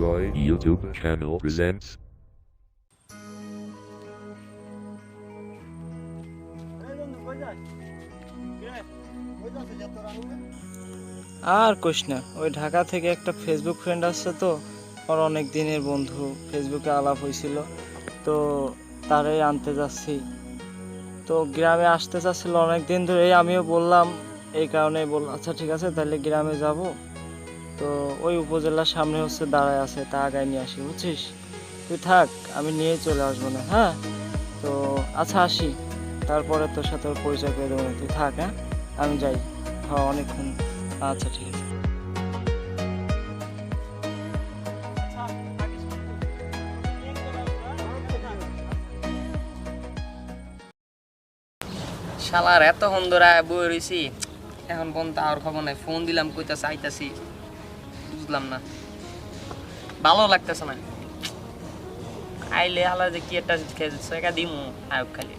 Enjoy YouTube channel presents আর কোশ না, ওই ঢাকা থেকে একটা ফেসবুক ফ্রেন্ড আসছে তো, ওর অনেক দিনের বন্ধু ফেসবুকে আলাপ হয়েছিল তো তারাই আনতে যাচ্ছি। তো গ্রামে আসতে চাচ্ছিল অনেক দিন ধরে আমিও বললাম, এই কারণে বল আচ্ছা ঠিক আছে, তাহলে গ্রামে যাব। তো ওই উপজেলার সামনে হচ্ছে দাঁড়ায় আছে, তা আগায় নিয়ে আসি, বুঝছিস? তুই থাক, আমি নিয়ে চলে আসব না হ্যাঁ? তো আচ্ছা আসি। তারপরে তোর সাথে ওর পরিচয় করে দেবো না, তুই থাক হ্যাঁ? আমি যাই। হ্যাঁ অনেকক্ষণ। আচ্ছা ঠিক আছে। শালার এত ধরে বই রয়েছি এখন পর্যন্ত আর খবর নাই। ফোন দিলাম কইতা চাইতাছি বুঝলাম না। ভালো লাগতেছে না। আইলে হালা যে কি একটা সেকা দিমু আয়োগ খালি।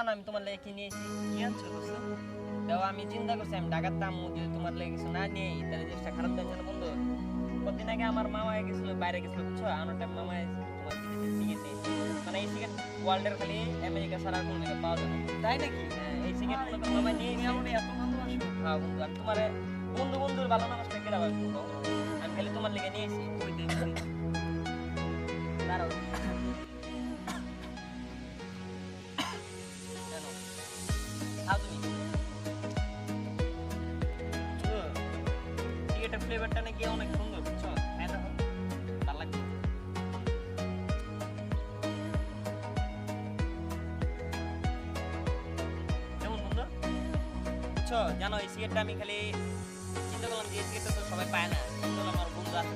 জানো আমি তোমার লেগে কি নিয়েছি? কি আনছো দোস্ত? তাও আমি চিন্তা করছি আমি ঢাকার দাম যদি তোমার লেগে কিছু না নিয়ে তাহলে জিনিসটা খারাপ দেয় না বন্ধু। কতদিন আগে আমার মামা গেছিল বাইরে গেছিল বুঝছ? আনার টাইম মামা তোমার সিগারেট নিয়েছি মানে এই সিগারেট ওয়ার্ল্ডের খালি আমেরিকা ছাড়া কোনো জায়গায় পাওয়া যায় তাই নাকি? হ্যাঁ, এই সিগারেট মামা নিয়ে আমার এত ভালোবাসো হ্যাঁ বন্ধু আমি তোমার বন্ধু বন্ধুর ভালো নামাজটা কেরা আমি খালি তোমার লেগে নিয়েছি দাঁড়াও। সিগারেটের ফ্লেভারটা নাকি অনেক সুন্দর, বুঝছ? হ্যাঁ জানো, এই সিগারেটটা আমি খালি চিন্তা করলাম যে এই সিগারেটটা তো সবাই পায় না। আমার বন্ধু আছে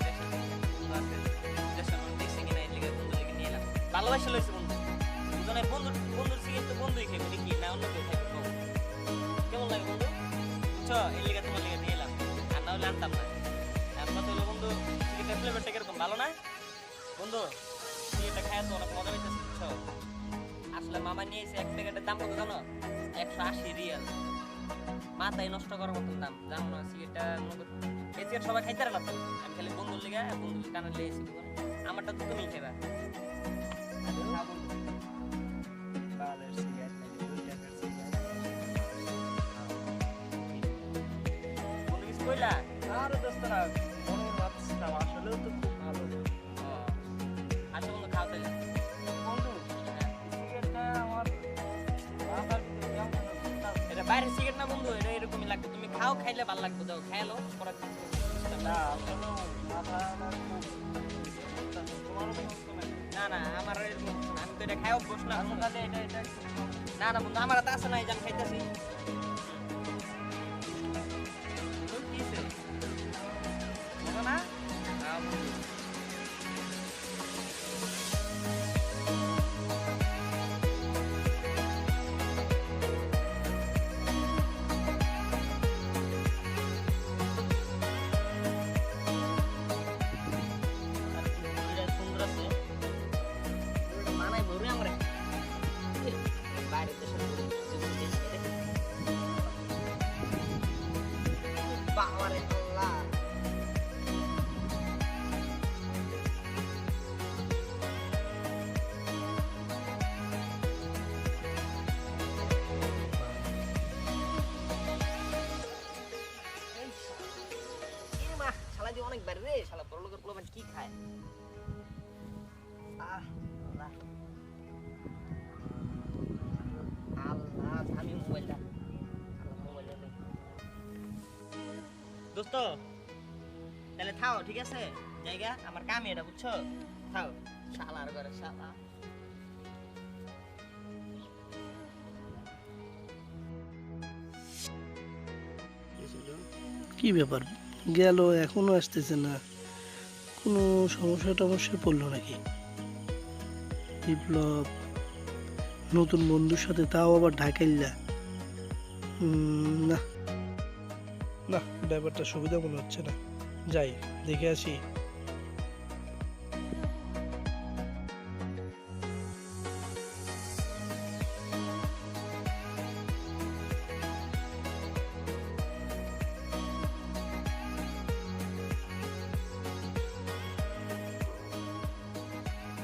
বন্ধু আছে দেখছে কিনা? এই লিগে বন্ধু লিগে নিয়ে এলাম। ভালোবাসা লইছে বন্ধু। দুজনে বন্ধু, বন্ধুর সিগারেট তো বন্ধুই খাইবে, নাকি? না, অন্য কেউ খাইবে কেমন লাগে বন্ধু? বুঝছ? এই লিগে তোমার লিগে বন্ধু কীরকম? ভালো না? বন্ধু সিগারেটটা খায় আসলে মামা নিয়ে এক প্যাকেটের দাম কত জানো? একশো আশি রিয়াল। মাথায় নষ্ট করার মতন দাম, জানো না? সিগারেটটা এই সিগারেট সবাই খাইতে পারে তো? আমি খালি বন্ধুর লিগে, বন্ধুর কানে লেগেছি আমারটা তো তুমি খাইবা। আরে না মনে ভাবছিলাম আসলেও তো খুব ভালো। ও, বন্ধু খাও তাহলে বন্ধু সিগারেটটা আমার। এটা বাইরের সিগারেট না বন্ধু এটা এরকমই লাগবে। তুমি খাও খাইলে ভালো লাগবে যাও খাইলো পরে না আসলে মাথা তো না না আমার এরকম আমি তো এটা খাই অভ্যাস না। না না বন্ধু আমার হাতে আছে না এই যে আমি খাইতেছি। দোস্ত তাহলে থাও ঠিক আছে? জায়গা আমার কামই এটা বুঝছ? থাও। শালার ঘরে শালা। কি ব্যাপার? গেল এখনও আসতেছে না। কোনো সমস্যা টমস্যা পড়ল নাকি? বিপ্লব নতুন বন্ধুর সাথে তাও আবার ঢাকাইল্লা। উম, না। না ব্যাপারটা সুবিধা মনে হচ্ছে না। যাই দেখে আসি।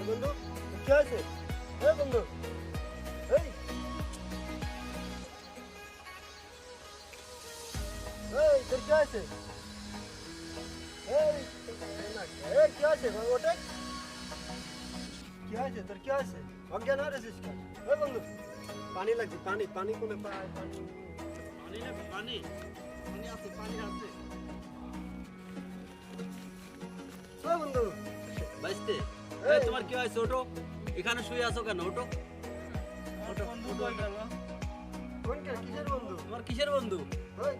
বন্ধু কি এ বন্ধু। কি আছে তোর কি আছে অজ্ঞান হয়ে রেছিস কেন এ বন্ধু পানি লাগছে পানি পানি কোনে পায় পানি পানি লাগবে পানি পানি আছে পানি আছে ও বন্ধু বাইস্তে এই, এই তোমার কি হয়েছে ওটো এখানে শুয়ে আছো কেন ওটো ওটা বন্ধু কই গেল? কোনটা কিসের বন্ধু তোমার কিসের বন্ধু এই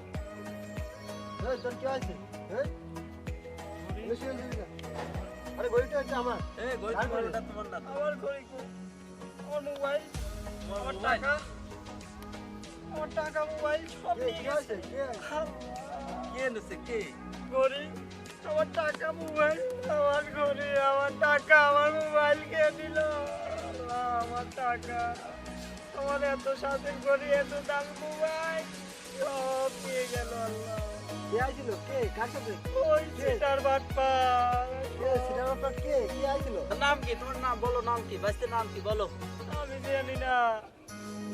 এই তোর কি আছে হ্যাঁ এনে শুয়ে দিবি না। আরে গড়িটা হচ্ছে আমার। তোমার না। মোবাইল টাকা আমার টাকা মোবাইল সব নিয়ে গেছে আছে? কে? কে কে? ঘড়ি আমার টাকা মোবাইল আমার ঘড়ি আমার টাকা আমার মোবাইল কে দিল? আমার টাকা। আমার এত সাথে ঘড়ি এত দাম মোবাইল সব নিয়ে গেল আল্লাহ। কে আইছিল? কে? কার সাথে? ওই সেটার বাটপা কে? আইছিল? নাম কি? তোমার নাম বলো নাম কি? বাইস্তে নাম কি? বলো। আমি জানি না।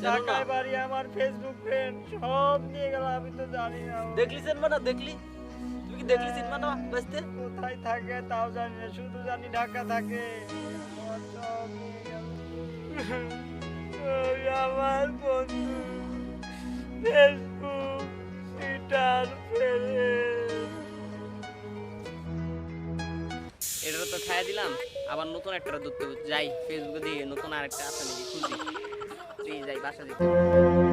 ঢাকায় বাড়ি আমার ফেসবুক ফ্রেন্ড সব নিয়ে গেল আমি তো জানি না। দেখলি সিনেমা না দেখলি? তুমি কি দেখলি সিনেমা না বাইস্তে কোথায় থাকে তাও জানি না শুধু জানি ঢাকা থাকে। আমার বন্ধু ফেসবুক টুইটার এটা তো খাইয়া দিলাম। আবার নতুন একটা ধরতে যাই ফেসবুকে দিয়ে নতুন আরেকটা আছে নাকি খুঁজি যাই বাসা দিতে